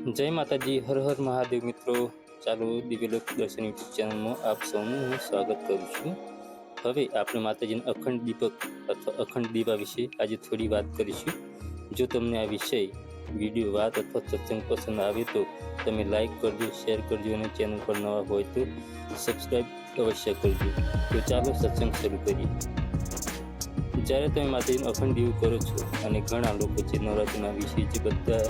જય માતાજી, હર હર મહાદેવ મિત્રો. ચાલો દિવ્યલોક દર્શન યુટ્યુબ ચેનલમાં આપ સૌનું હું સ્વાગત કરું છું. હવે આપણે માતાજીના અખંડ દીપક અથવા અખંડ દીવા વિશે આજે થોડી વાત કરીશું. જો તમને આ વિષય, વીડિયો, વાત અથવા સત્સંગ પસંદ આવે તો તમે લાઈક કરજો, શેર કરજો અને ચેનલ પર નવા હોય તો સબસ્ક્રાઈબ અવશ્ય કરજો. તો ચાલો સત્સંગ શરૂ કરીએ. જ્યારે તમે માતાજીનું અખંડ દીવું કરો છો અને ઘણા લોકો છે નવરાત્રિના વિશે જે બધા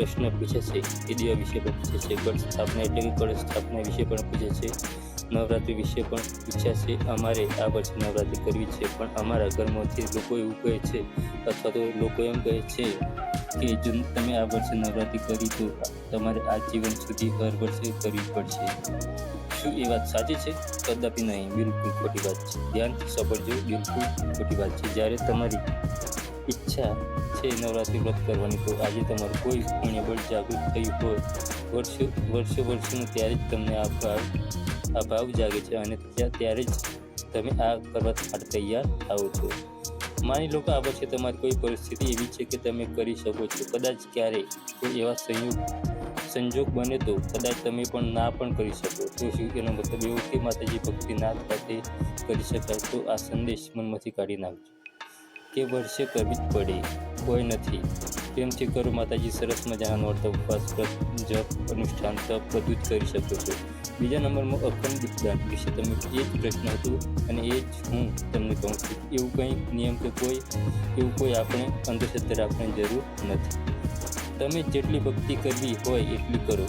પ્રશ્ન પૂછે છે. દીવા વિશે પણ પૂછે છે. ગઢ સ્થાપના એટલે કે ગઢ સ્થાપના વિશે પણ પૂછે છે. નવરાત્રિ વિશે પણ પૂછ્યા છે. અમારે આ વર્ષે નવરાત્રિ કરવી છે. પણ અમારા ઘરમાંથી લોકો એવું કહે છે, અથવા તો લોકો એમ કહે છે કે જો તમે આ વર્ષે નવરાત્રિ કરી તો તમારે આ જીવન સુધી હર વર્ષે કરવી પડશે. શું એ વાત સાચી છે? કદાપી નહીં. બિલકુલ ખોટી વાત છે. ધ્યાનથી સાંભળજો. બિલકુલ ખોટી વાત છે. જ્યારે તમારી ઈચ્છા છે, નવરાત્રિ વ્રત કરવાની. તો આજે તમારું કોઈ પુણ્ય બળ જાગૃત થયું હોય, વર્ષો વર્ષો વર્ષોનું ત્યારે જ તમને આ ભાવ આ ભાવ જાગે છે અને ત્યારે જ તમે આ કરવા માટે તૈયાર થાઓ છો. માની લો કે આ વર્ષે તમારી કોઈ પરિસ્થિતિ એવી છે કે તમે કરી શકો છો. કદાચ ક્યારેય કોઈ એવા સંયોગ, સંજોગ બને તો કદાચ તમે પણ ના પણ કરી શકો. તો શું એનો મતલબ એવો કે માતાજી ભક્તિ ના ખાતે કરી શકાય? તો આ સંદેશ મનમાંથી કાઢી નાખજો. કે વર્ષે કરવી જ પડે. કોઈ નથી. પ્રેમથી કરો માતાજી સરસ મજાના અર્થ ઉપવાસ જપ, અનુષ્ઠાન, તપ બધું જ કરી શકો છો. બીજા નંબરમાં અખંડ દીપદાન વિશે તમે એ જ પ્રશ્ન હતો અને એ જ હું તમને કહું છું. એવું કંઈ નિયમ કે કોઈ, એવું કોઈ આપણે અંધશ્રદ્ધા રાખવાની જરૂર નથી. તમે જેટલી ભક્તિ કરવી હોય એટલી કરો.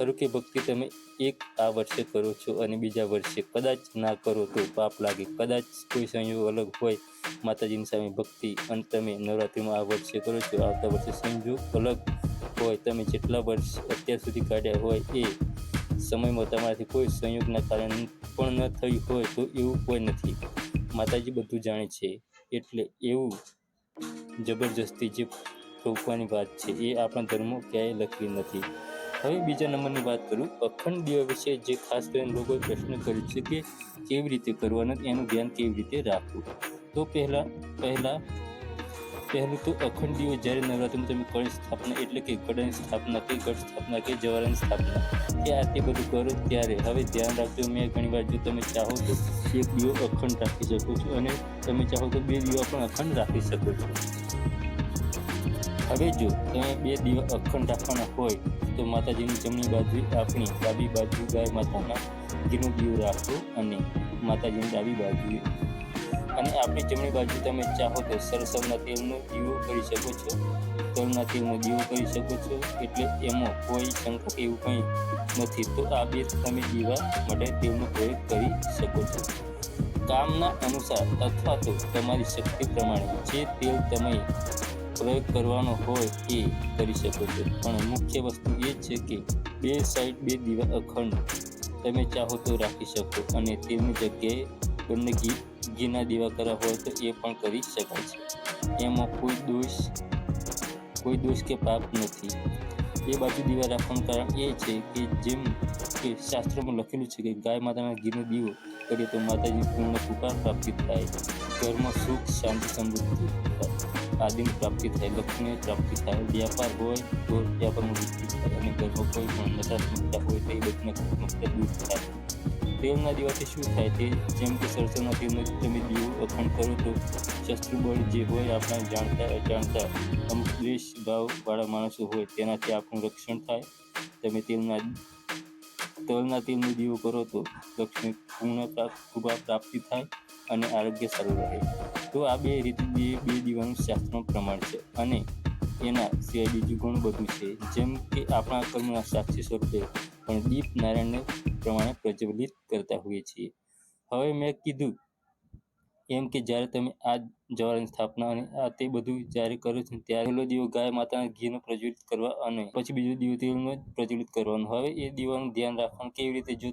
ખરું કે ભક્તિ તમે એક આ વર્ષે કરો છો અને બીજા વર્ષે કદાચ ના કરો તો પાપ લાગે. કદાચ કોઈ સંયોગ અલગ હોય, માતાજીની સામે ભક્તિ અને તમે નવરાત્રિમાં આ વર્ષે કરો છો, આવતા વર્ષે સંયોગ અલગ હોય, તમે જેટલા વર્ષ અત્યાર સુધી કાઢ્યા હોય એ સમયમાં તમારાથી કોઈ સંયોગના કારણે પણ ન થયું હોય તો એવું કોઈ નથી. માતાજી બધું જાણે છે, એટલે એવું જબરજસ્તી જે રોકવાની વાત છે એ આપણા ધર્મો ક્યાંય લખેલી નથી. હવે બીજા નંબરની વાત કરું. અખંડ દીવા વિશે જે ખાસ કરીને લોકોએ પ્રશ્ન કર્યો છે કે કેવી રીતે કરવાનું, એનું ધ્યાન કેવી રીતે રાખવું? તો પહેલાં પહેલાં, પહેલું તો અખંડ દીવો જ્યારે નવરાત્રિમાં તમે કળ સ્થાપના એટલે કે ગઢની સ્થાપના કે ગઢ સ્થાપના કે જવારાની સ્થાપના, કે આ તે બધું કરો ત્યારે. હવે ધ્યાન રાખજો, મેં ઘણી વાર જો તમે ચાહો તો એક દીવો અખંડ રાખી શકો છો અને તમે ચાહો તો બે દીવા પણ અખંડ રાખી શકો છો. હવે જો તમે બે દિવસ અખંડ રાખવાના હોય, તો માતાજીની જમણી બાજુ આપણી ડાબી બાજુ ગાય માતાના ઘીનું દીવું રાખો અને માતાજીની ડાબી બાજુએ અને આપણી જમણી બાજુ તમે ચાહો તો સરસવના તેલનો દીવો કરી શકો છો. તલના તેલનો દીવો કરી શકો છો. એટલે એમાં કોઈ શંકા એવું કંઈ નથી. તો આ બે તમે દીવા માટે તેલનો પ્રયોગ કરી શકો છો. કામના અનુસાર અથવા તો તમારી શક્તિ પ્રમાણે જે તેલ તમે પ્રયોગ કરવાનો હોય એ કરી શકો છો. પણ મુખ્ય વસ્તુ એ છે કે બે સાઈડ બે દીવા, અખંડ તમે ચાહો તો રાખી શકો અને તેની જગ્યાએ ઘી ઘીના દીવા કરવા હોય તો એ પણ કરી શકાય છે. એમાં કોઈ દોષ કોઈ દોષ કે પાપ નથી. એ બાજુ દીવા રાખવાનું કારણ એ છે કે જેમ કે શાસ્ત્રોમાં લખેલું છે કે ગાય માતાના ઘીનો દીવો કરીએ તો માતાજી પૂર્ણ કૃપા પ્રાપ્તિ થાય. ઘરમાં સુખ, શાંતિ, સમૃદ્ધિ આદિની પ્રાપ્તિ થાય લક્ષ્મી પ્રાપ્તિ થાય વ્યાપાર હોય તો વ્યાપારમાં વૃદ્ધિ થાય અને ઘરમાં કોઈ પણ નકારાત્મકતા હોય તો એ બધી નકારાત્મકતા દૂર થાય તેલના દીવાથી શું થાય તે જેમ કે સરસોના તેલનો તમે દીવો અખંડ કરો તો શસ્ત્રુબળ જે હોય આપણા જાણતા અજાણતા અમુક દ્વેષ ભાવવાળા માણસો હોય તેનાથી આપણું રક્ષણ થાય તમે તેલના તલના તેલનો દીવો કરો તો લક્ષ્મી પૂર્ણ ખૂબ પ્રાપ્તિ થાય અને આરોગ્ય સારું રહે. તો આ બે રીતે, બે બે દીવાનું શાસ્ત્રનું પ્રમાણ છે અને એના સિવાય બીજું ઘણું બધું છે. જેમ કે આપણા કર્મના સાક્ષી સ્વરૂપે પણ દીપ નારાયણને પ્રમાણે પ્રજ્વલિત કરતા હોઈએ છીએ. હવે મેં કીધું એમ કે જ્યારે તમે આ જવારની સ્થાપના અને આ તે બધું જ્યારે કરો છો ત્યારે પહેલો દીવો ગાય માતાના ઘીનો પ્રજ્વલિત કરવા અને પછી બીજો દીવો તેલનો પ્રજ્વલિત કરવાનો. હવે એ દીવાનું ધ્યાન રાખવાનું કેવી રીતે? જો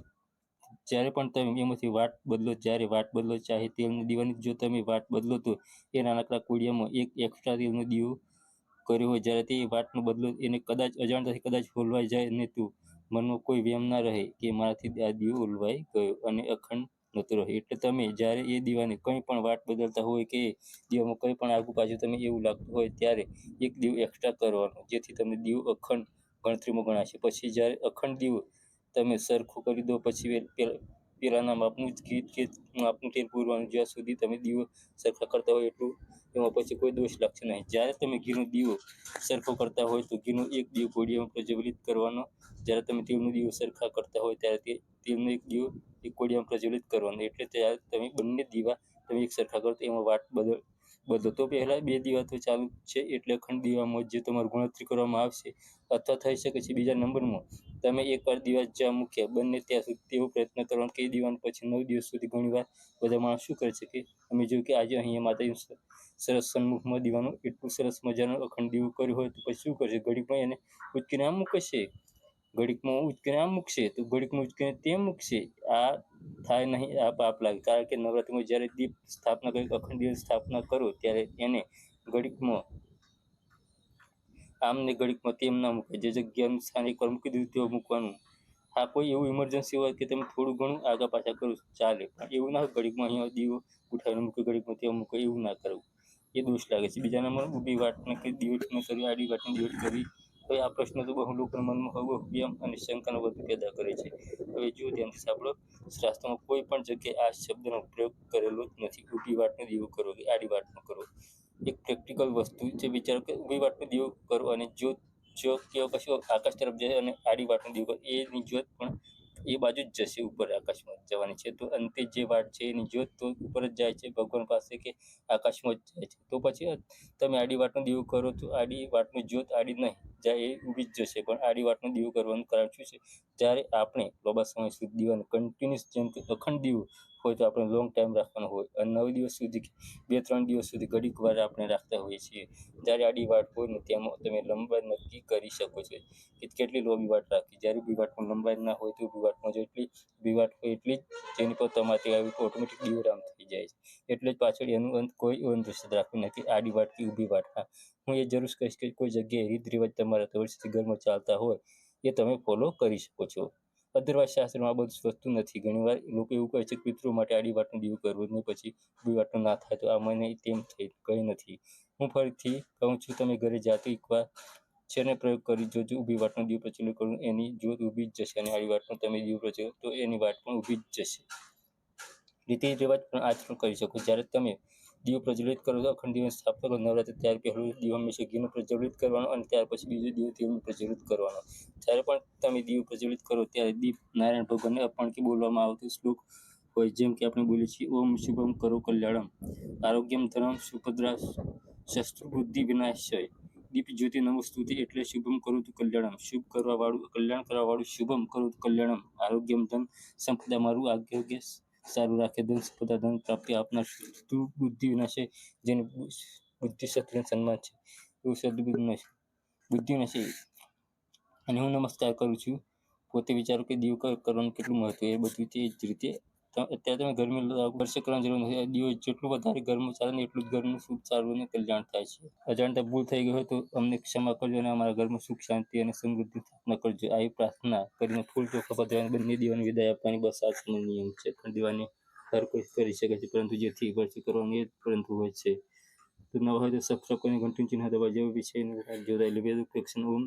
જ્યારે પણ તમે એમાંથી વાટ બદલો, જ્યારે વાટ બદલો, ચાહે તેલનું દીવાની, જો તમે વાટ બદલો તો એ નાનકડા કોડિયામાં એક એક્સ્ટ્રા તેલનો દીવો કર્યો હોય, જ્યારે તે વાટનો બદલો એને કદાચ અજાણતાથી કદાચ હોલવાઈ જાય ને તો મનમાં કોઈ વેમ ના રહે કે મારાથી આ દીવો ઓલવાઈ ગયો. અને અખંડ નહોતો રહે એટલે તમે જ્યારે એ દીવાને કંઈ પણ વાટ બદલતા હોય કે દીવામાં કંઈ પણ આગુ પાછું તમે એવું લાગતું હોય ત્યારે એક દીવ એક્સ્ટ્રા કરવાનો, જેથી તમને દીવ અખંડ ગણતરીમાં ગણાશે. પછી જ્યારે અખંડ દીવ તમે સરખો કરી દો, પછી પેલાના માપનું જ ગીત કે માપનું તેલ પૂરવાનું, જ્યાં સુધી તમે દીવો સરખા કરતા હોય એટલું એમાં પછી કોઈ દોષ લાગશે નહીં. જ્યારે તમે ઘીનો દીવો સરખો કરતા હોય તો ઘીનો એક દીવો કોડિયામાં પ્રજ્વલિત કરવાનો. જ્યારે તમે તેલનો દીવો સરખા કરતા હોય ત્યારે તે તેલનો એક દીવો એક કોડિયામાં પ્રજ્વલિત કરવાનો. એટલે ત્યારે તમે બંને દીવા તમે એક સરખા કરો તો એમાં વાટ બદલ બદલો. તો પહેલાં બે દીવા તો ચાલુ છે. એટલે અખંડ દીવામાં જે તમારું ગણતરી કરવામાં આવશે અથવા થઈ શકે છે બીજા નંબરમાં. તમે એકવાર દીવા જ્યાં મૂક્યા બંને ત્યાં સુધી તેવો પ્રયત્ન કરવાનો કે એ પછી નવ દિવસ સુધી ઘણીવાર બધા માણસ શું કરે છે કે અમે જોયું કે આજે અહીંયા માતાજી સરસ સન્મુખમાં દીવાનું એટલું સરસ મજાનું અખંડ દીવું કર્યું હોય તો પછી શું કરશે? ઘડીકમાં એને ઉચકીને મૂકશે ઘડીકમાં ઉચકીને આમ મૂકશે. તો ઘડીકમાં ઉચકીને તે મૂકશે. આ થાય નહીં, આ પાપ લાગે. કારણ કે નવરાત્રિમાં જ્યારે દીપ સ્થાપના કરી, અખંડ દીપ સ્થાપના કરો, ત્યારે એને ઘડીકમાં આમને ઘડીકમાં તેમ ના મૂકાય. જે જગ્યાનું સ્થાન એકવાર મૂકી દીધું તેવું મૂકવાનું. હા, કોઈ એવું ઇમરજન્સી હોય કે તમે થોડું ઘણું આગા પાછા કરો, ચાલે. પણ એવું ના ઘડીકમાં અહીંયા દીવો ઉઠાવીને મૂકે, ઘડીકમાં તેવું મૂકે, એવું ના કરવું. એ દોષ લાગે છે. બીજા નંબર ઊભી વાટને કે દીવટ ન કરવી આડી વાટને દીવટ કરવી તો આ પ્રશ્ન તો બહુ લોકોના મનમાં હવે વ્યમ અને શંકાનો વધુ પેદા કરે છે. હવે જો ધ્યાનથી સાંભળો, શાસ્ત્રમાં કોઈ પણ જગ્યાએ આ શબ્દનો પ્રયોગ કરેલો જ નથી. ઊભી વાટનો દીવો કરો કે આડી વાટનો કરો એક પ્રેક્ટિકલ વસ્તુ છે, વિચારો કે ઊભી વાટનો દીવો કરો અને જો જો કે કશું આકાશ તરફ જાય અને આડી વાટનો દીવો એની જ્યોત પણ એ બાજુ જ જશે ઉપર આકાશમાં જવાની છે. તો અંતે જે વાટ છે એની જ્યોત તો ઉપર જ જાય છે, ભગવાન પાસે કે આકાશમાં જ જાય છે. તો પછી તમે આડી વાટનો દીવો કરો તો આડી વાટનું જ્યોત આડી નહીં, જાય એ ઊભી જ જશે. પણ આડી વાટનો દીવો કરવાનું કારણ શું છે? જ્યારે આપણે લાંબા સમય સુધી દીવાને કન્ટિન્યુઅસ જેમ કે અખંડ દીવો હોય તો આપણે લોંગ ટાઈમ રાખવાનો હોય. અને નવ દિવસ સુધી બે, ત્રણ દિવસ સુધી ઘડીક વાર આપણે રાખતા હોઈએ છીએ. જ્યારે આડી વાટ હોય ને તેમાં તમે લંબાઈ નક્કી કરી શકો છો કે કેટલી લોબી વાટ રાખવી. જ્યારે ઊભી વાટમાં લંબાઈ ના હોય તો ઊભી વાટમાં જેટલી ઊભી વાટ હોય એટલી જ તેની પર તમારી આવી ઓટોમેટિક દીવરામ થઈ જાય છે. એટલે જ પાછળ એનું અંત, કોઈ અંધશ્રદ્ધા રાખવી નથી. આડી વાટ કે ઊભી વાટ. હું એ જરૂર કહીશ કે કોઈ જગ્યાએ રીત રિવાજ તમારા વર્ષથી ઘરમાં ચાલતા હોય, એ તમે ફોલો કરી શકો છો. અદરવાઇઝ શાસ્ત્રમાં આ બધું વસ્તુ નથી. ઘણીવાર લોકો એવું કહે છે કે પિતૃ માટે આડી વાતનું દીવું કરવું ને પછી ઊભી વાતનું ના થાય. તો આ મને તેમ થઈ કંઈ નથી. હું ફરીથી કહું છું, તમે ઘરે જાતે એકવાર છેને પ્રયોગ કરી જોજો. ઊભી વાટનો દીવ પ્રચલિત કરું એની જ્યોત ઊભી જ જશે અને આડી વાટનો તમે દીવ પ્રચલો તો એની વાટ પણ ઊભી જ જશે. રીતિ રિવાજ પણ આચરણ કરી શકો. જ્યારે તમે દીવો પ્રજ્વલિત કરો તો અખંડ દીવો સ્થાપના નવરાત્રિ ત્યારે પહેલું દીવો હંમેશા ઘીનો પ્રજ્વલિત કરવાનો અને ત્યાર પછી બીજો દીવો તેલનો પ્રજ્વલિત કરવાનો. જ્યારે પણ તમે દીવો પ્રજ્વલિત કરો ત્યારે દીપ નારાયણ ભગવાનને અર્પણ કે બોલવામાં આવતું શ્લોક હોય, જેમ કે આપણે બોલીએ છીએ, ઓમ શુભમ કરો કલ્યાણમ, આરોગ્યમ ધનમ સુભદ્રા શસ્ત્રબુદ્ધિ વિનાશય, દીપ જ્યોતિ નમસ્તુતિ એટલે શુભમ કરું તું કલ્યાણમ, શુભ કરવા વાળું કલ્યાણ કરવા વાળું શુભમ કરું તો કલ્યાણમ, આરોગ્યમ ધન સંપદા મારું, આરોગ્ય સારું રાખે ધન સંપદા ધન પ્રાપ્તિ આપનાર બુદ્ધિ વિનાશે જેને બુદ્ધિ શત્રુને સન્માન છે. એવું સદબુદ્ધિ નશે બુદ્ધિ નશે અને હું નમસ્કાર કરું છું. પોતે વિચારો કે દીવ કર- કરવાનું કેટલું મહત્વ એ બધું તે જ રીતે અત્યારે તમે ગરમી વર્ષે કરવાની જરૂર નથી દિવસ જેટલું વધારે ગરમ ચાલે ને એટલું જ ઘરનું સુખ સારું અને કલ્યાણ થાય છે. અજાણતા ભૂલ થઈ ગઈ હોય તો અમને ક્ષમા કરજો અને અમારા ઘરમાં સુખ, શાંતિ અને સમૃદ્ધિ સ્થાપના કરજો. આવી પ્રાર્થના કરીને ફૂલ ચોખા પધરાવીને બંને દીવાની વિદાય આપવાની, બસ આ નિયમ છે. પણ દીવાની હર કોઈ કરી શકે છે, પરંતુ જેથી વર્ષે કરવાની એ પરંતુ હોય છે. તો નવા હોય તો સબસ્ક્રાઈબ કરીને ઘંટી ચિહ્ન દબાવજો. વિષય જોડાયેલું. વેદ ઓમ